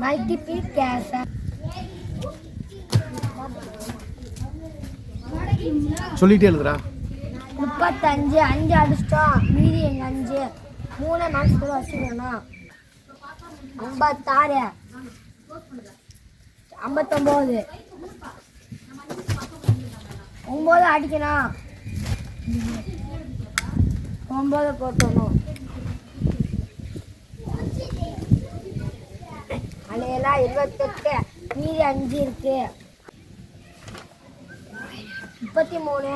Case சொல்லிட்டே எழுதுடா. முப்பத்தஞ்சு அஞ்சு அடிச்சிட்டோம் மீதி எங்க அஞ்சு? மூணு மனசுக்குள்ள வச்சுக்கணும் ஐம்பத்தாறு. ஐம்பத்தொம்போது. ஒம்பது அடிக்கணும். ஒம்பது போட்டணும் அலையெல்லாம் இருபத்தெட்டு மீதி அஞ்சு இருக்கு. முப்பத்தி மூணு.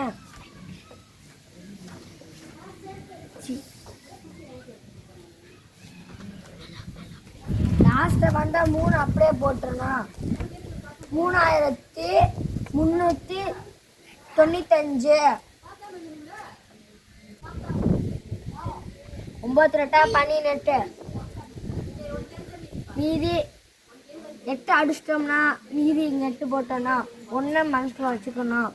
லாஸ்ட்ல வந்தா மூணு அப்படியே போட்டுருணும் மூணாயிரத்தி முந்நூற்றி தொண்ணூத்தஞ்சு. ஒம்பத்தி ரெட்டா பன்னிரெண்டு மீதி எட்டு அடிச்சிட்டோம்னா மீதி இங்கே எட்டு போட்டோம்னா ஒன்றை மனசில் வச்சுக்கணும்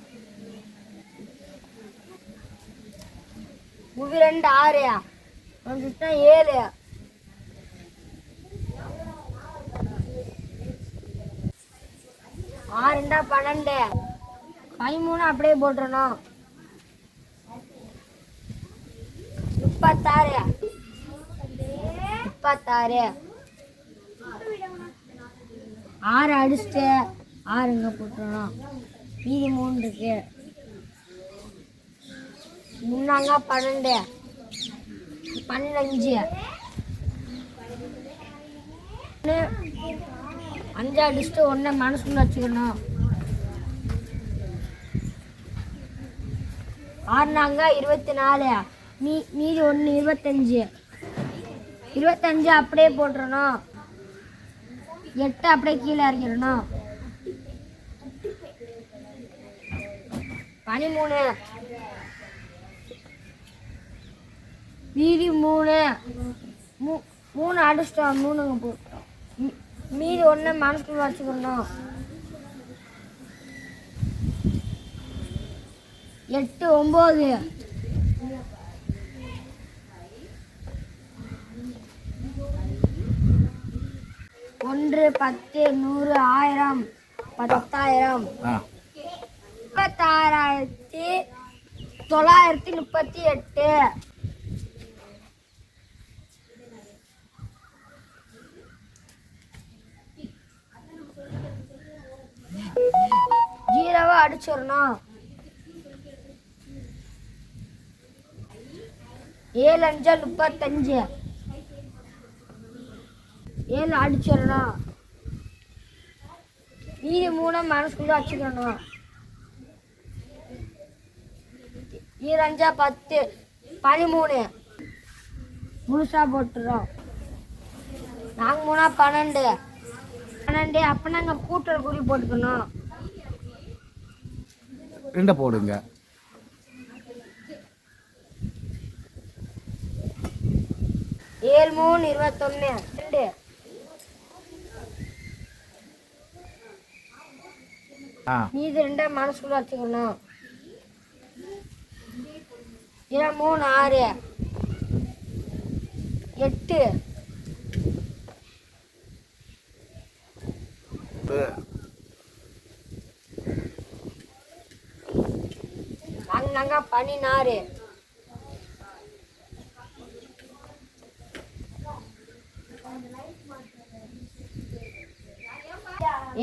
மூவி ரெண்டு ஆறு வந்துச்சுன்னா ஏழு. ஆறுண்டா பன்னெண்டு. பதிமூணு அப்படியே போட்டுடணும் முப்பத்தாறு. முப்பத்தாறு. ஆறு அடிச்சுட்டு ஆறு இங்கே மீதி மூணு இருக்கு முன்னாங்க பன்னெண்டு. பன்னெண்டு ஒன்று அஞ்சு அடிச்சுட்டு ஒன்றை மனசுக்குள்ள வச்சுக்கணும். ஆறுனாங்க இருபத்தி நாலு. மீ மீதி ஒன்று இருபத்தஞ்சு. இருபத்தஞ்சு அப்படியே போட்டுறணும். எட்டு அப்படியே கீழே இறக்கிடணும் பதிமூணு. மீதி மூணு. மூ- மூணு அடிச்சிட்டோம். மூணுங்க போட்டோம் மீதி ஒன்று மனசுக்குள்ள வச்சுக்கணும். எட்டு ஒம்பது. ஒன்று பத்து நூறு ஆயிரம் பத்தாயிரம். முப்பத்தாறாயிரத்தி தொள்ளாயிரத்தி முப்பத்தி எட்டு. ஜீரோவை அடிச்சிடணும் ஏழு அஞ்சா முப்பத்தஞ்சு. ஏழு அடிச்சிடணும் மீதி மூணு மனசுக்குள்ள வச்சுக்கணும். ஈரஞ்சா பத்து பதிமூணு. முழுசா போட்டுறோம். நாங்கள் மூணா பன்னெண்டு. பன்னெண்டு அப்போ நாங்கள் கூட்டுற குறி போட்டுக்கணும். ரெண்டை போடுங்க. ஏழு மூணு இருபத்தொன்னு. ரெண்டு. மீதி ரெண்டா மனசுக்குள்ள வச்சுக்கணும். இரு மூணு ஆறு. எட்டு. நாங்க பதினாறு.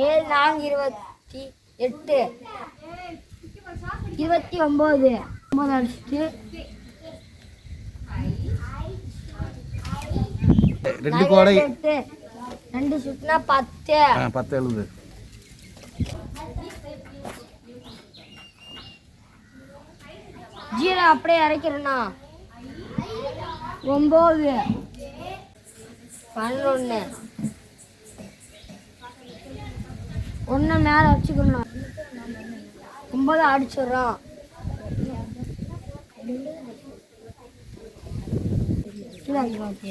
ஏழு நான்கு இருபத்தி எட்டு. இருபத்தி ஒம்பது. ஒம்பது அடிச்சுட்டு. ரெண்டு கோடை. ரெண்டு சுட்டுனா பத்து. பத்து எழுது. ஜீரோ அப்படியே இறக்கிறேண்ணா ஒம்பது. பதினொன்று ஒன்று மேலே வச்சுக்கணும். ஒம்பது அடிச்சிடுறோம் கீழே இறக்கி பாத்து.